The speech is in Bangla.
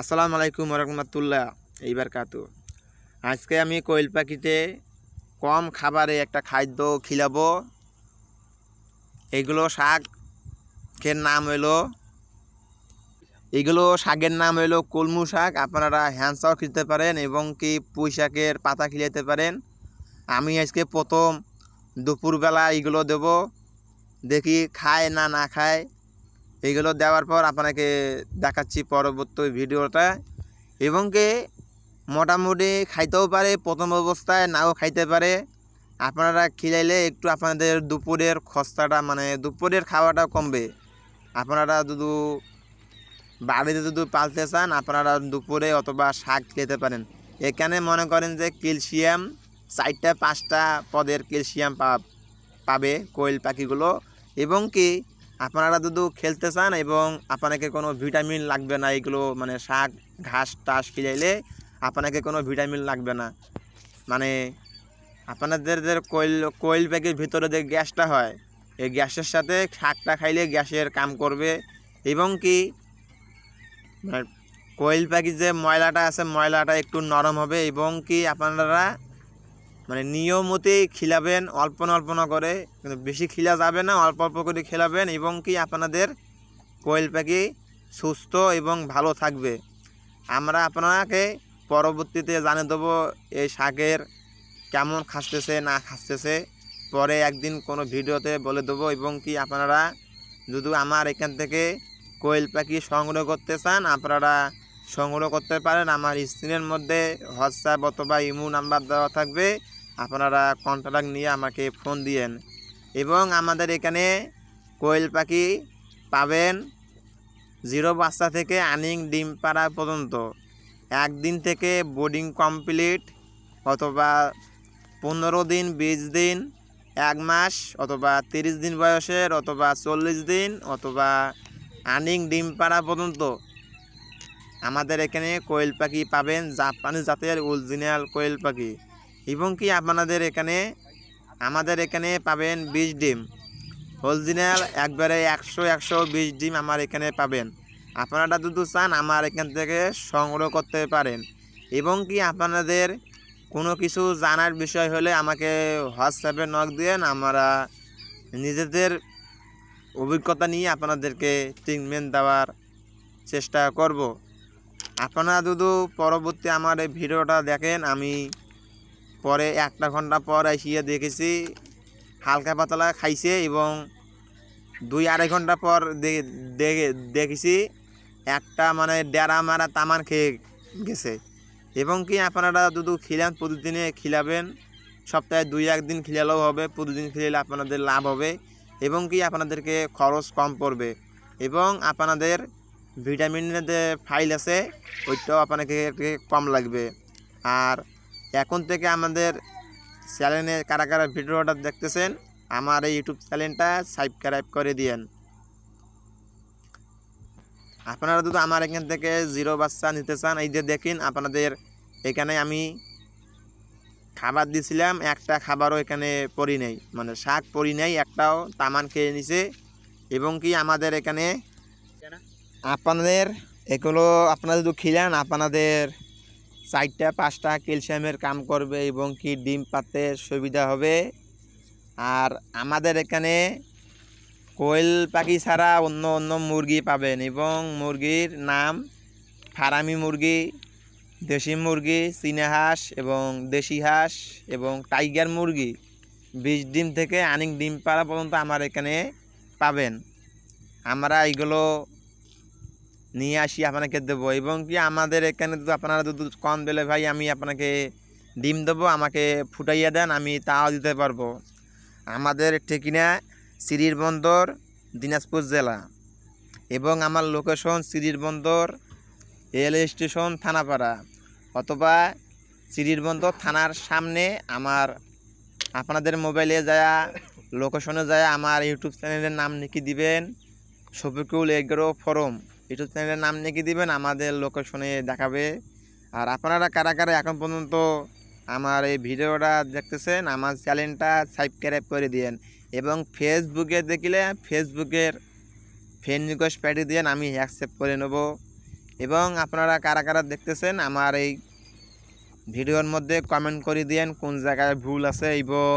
আসসালামু আলাইকুম রহমতুল্লাহ এইবার কাতু। আজকে আমি কোয়েল পাখিতে কম খাবারে একটা খাদ্য খিলাবো। এগুলো শাকের নাম হলো এগুলো শাকের নাম হলো কলমু শাক। আপনারা হ্যান্ডসাও খেতে পারেন এবং কি পুঁই শাকের পাতা খিলাতে পারেন। আমি আজকে প্রথম দুপুরবেলা এগুলো দেব। দেখি খায় না না খায়। এইগুলো দেওয়ার পর আপনাকে দেখাচ্ছি পরবর্তী ভিডিওটা। এবং কি, মোটামুটি খাইতেও পারে, প্রথম অবস্থায় নাও খাইতে পারে। আপনারা খিলাইলে একটু আপনাদের দুপুরের খস্তাটা মানে দুপুরের খাওয়াটা কমবে। আপনারা যদি বাড়িতে যদি পালতে চান, আপনারা দুপুরে অথবা শাক খেতে পারেন। এখানে মনে করেন যে ক্যালসিয়াম চারটা, পাঁচটা পদের ক্যালসিয়াম পাবে কোয়েল পাখিগুলো। এবং কি আপনারা যদি খেলতে চান এবং আপনাকে কোনো ভিটামিন লাগবে না এগুলো মানে শাক, ঘাস, টাস খিলাইলে আপনাকে কোনো ভিটামিন লাগবে না। মানে আপনাদের যে কোয়েল কোয়েল প্যাকের ভিতরে যে গ্যাসটা হয়, এই গ্যাসের সাথে শাকটা খাইলে গ্যাসের কাম করবে এবং কি মানে কোয়েল পাখির যে ময়লাটা আছে, ময়লাটা একটু নরম হবে এবং কি আপনারা মানে নিয়মতেই খিলাবেন অল্প না অল্প না করে। কিন্তু বেশি খিলা যাবে না, অল্প অল্প করে খেলাবেন এবং কি আপনাদের কোয়েল পাখি সুস্থ এবং ভালো থাকবে। আমরা আপনাকে পরবর্তীতে জানিয়ে দেবো এই শাকের কেমন খাসতেছে, না খাসতেছে। পরে একদিন কোনো ভিডিওতে বলে দেবো এবং কি আপনারা যদি আমার এখান থেকে কোয়েল পাখি সংগ্রহ করতে চান, আপনারা সংগ্রহ করতে পারেন। আমার স্ক্রিনের মধ্যে হোয়াটসঅ্যাপ অথবা ইমো নাম্বার দেওয়া থাকবে। আপনারা কন্ট্যাক্ট নিয়ে আমাকে ফোন দিয়েন। এবং আমাদের এখানে কোয়েল পাখি পাবেন জিরো বাচ্চা থেকে আনিং ডিম পাড়া পর্যন্ত। একদিন থেকে বোর্ডিং কমপ্লিট অথবা পনেরো দিন, বিশ দিন, এক মাস অথবা তিরিশ দিন বয়সের অথবা চল্লিশ দিন অথবা আনিং ডিম পাড়া পর্যন্ত। আমাদের এখানে কোয়েল পাখি পাবেন জাপানি জাতের অরিজিনাল কোয়েল পাখি। এবং কি আপনাদের এখানে, আমাদের এখানে পাবেন বিশ ডিম। অরিজিনাল একবারে একশো একশো বিশ ডিম আমার এখানে পাবেন। আপনারা যদি চান আমার এখান থেকে সংগ্রহ করতে পারেন। এবং কি আপনাদের কোনো কিছু জানার বিষয় হলে আমাকে হোয়াটসঅ্যাপে নক দিয়েন, আমরা নিজেদের অভিজ্ঞতা নিয়ে আপনাদেরকে ট্রিটমেন্ট দেওয়ার চেষ্টা করব। আপনারা যদি পরবর্তী আমার এই ভিডিওটা দেখেন, আমি পরে একটা ঘণ্টা পর এসিয়ে দেখেছি হালকা পাতলা খাইছে এবং দুই আড়াই ঘণ্টা পর দেখে- দেখেছি একটা মানে ডেরা মারা তামান খেয়ে গেছে। এবং কি আপনারা দুদু খিলান প্রতিদিনে খিলাবেন, সপ্তাহে দুই একদিন খিলালেও হবে, প্রতিদিন খিলালে আপনাদের লাভ হবে এবং কি আপনাদেরকে খরচ কম পড়বে। এবং আপনাদের ভিটামিনের যে ফাইল আছে, ওইটাও আপনাকে কম লাগবে। আর এখন থেকে আমাদের চ্যানেলে কারা কারা ভিডিওটা দেখতেছেন, আমার এই ইউটিউব চ্যানেলটা সাবস্ক্রাইব করে দিয়েন। আপনারা যদি আমার এখান থেকে জিরো বাচ্চা নিতে চান, এই যে দেখেন আপনাদের এখানে আমি খাবার দিছিলাম, একটা খাবারও এখানে পরি নেই মানে শাক পরি নেই, একটাও তামান খেয়ে নিছে, এবং কি আমাদের এখানে আপনাদের এগুলো আপনারা যদি খিলান, আপনাদের চারটা, পাঁচটা ক্যালসিয়ামের কাম করবে এবং কি ডিম পাতে সুবিধা হবে। আর আমাদের এখানে কোয়েল পাখি ছাড়া অন্য অন্য মুরগি পাবেন এবং মুরগির নাম ফারামি মুরগি, দেশি মুরগি, চীনা হাঁস এবং দেশি হাঁস এবং টাইগার মুরগি। বিশ ডিম থেকে আনিক ডিম পাড়া পর্যন্ত আমার এখানে পাবেন। আমরা এগুলো নিয়ে আসি আপনাকে দেবো এবং কি আমাদের এখানে যদি আপনারা দুধ কম দিলে ভাই আমি আপনাকে ডিম দেবো, আমাকে ফুটাইয়া দেন, আমি তাও দিতে পারব। আমাদের ঠিকিনা সিরির বন্দর, দিনাজপুর জেলা। এবং আমার লোকেশন সিরির বন্দর, রেল স্টেশন থানাপাড়া। অথবা সিরির বন্দর থানার সামনে আমার, আপনাদের মোবাইলে যায় লোকেশনে যায় আমার ইউটিউব চ্যানেলের নাম লিখে দিবেন, শফিকুল এগ্রো ফরম। ইউটিউব চ্যানেলের নাম লিখে দিবেন, আমাদের লোকেশনে দেখাবে। আর আপনারা কারা কারা এখন পর্যন্ত আমার এই ভিডিওটা দেখতেছেন, আমার চ্যানেলটা সাবস্ক্রাইব করে দিয়েন। এবং ফেসবুকে দেখলে ফেসবুকের ফ্রেন্ড রিকোয়েস্ট পাঠিয়ে দিয়েন, আমি অ্যাকসেপ্ট করে নেব। এবং আপনারা কারা কারা দেখতেছেন, আমার এই ভিডিওর মধ্যে কমেন্ট করে দিয়েন, কোন জায়গায় ভুল আছে এবং